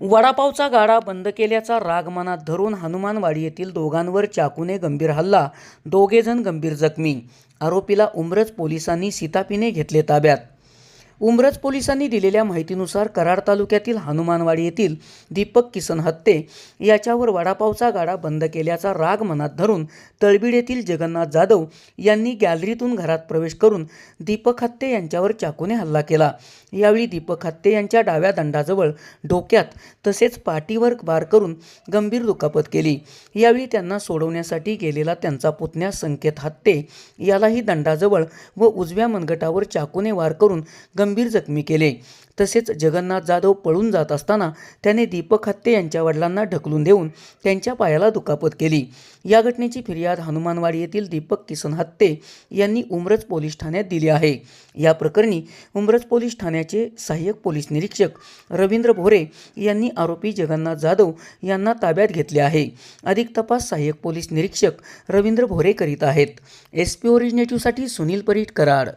वडापावचा गाडा बंद केल्याचा राग मनात धरून हनुमानवाडी येथील दोघांवर चाकूने गंभीर हल्ला. दोघेजण गंभीर जखमी. आरोपीला उमरज पोलिसांनी सीतापीने घेतले ताब्यात. उमरज पोलिसांनी दिलेल्या माहितीनुसार कराड तालुक्यातील हनुमानवाडी येथील दीपक किसन हत्ते याच्यावर वडापावचा गाडा बंद केल्याचा राग मनात धरून तळबीड येथील जगन्नाथ जाधव यांनी गॅलरीतून घरात प्रवेश करून दीपक हत्ते यांच्यावर चाकूने हल्ला केला. यावेळी दीपक हत्ते यांच्या डाव्या दंडाजवळ डोक्यात तसेच पाठीवर वार करून गंभीर दुखापत केली. यावेळी त्यांना सोडवण्यासाठी गेलेला त्यांचा पुतण्या संकेत हत्ते यालाही दंडाजवळ व उजव्या मनगटावर चाकूने वार करून गंभीर जखमी केले. तसेच जगन्नाथ जाधव पळून जात असताना त्याने दीपक हत्ते यांच्या वडिलांना ढकलून देऊन त्यांच्या पायाला दुखापत केली. या घटनेची फिर्याद हनुमानवाडी येथील दीपक किसन हत्ते यांनी उमरज पोलीस ठाण्यात दिली आहे. या प्रकरणी उमरज पोलीस ठाण्याचे सहाय्यक पोलीस निरीक्षक रवींद्र भोरे यांनी आरोपी जगन्नाथ जाधव यांना ताब्यात घेतले आहे. अधिक तपास सहाय्यक पोलीस निरीक्षक रवींद्र भोरे करीत आहेत. एस पी ओरिजिनेटिव्हसाठी सुनील परीट कराड.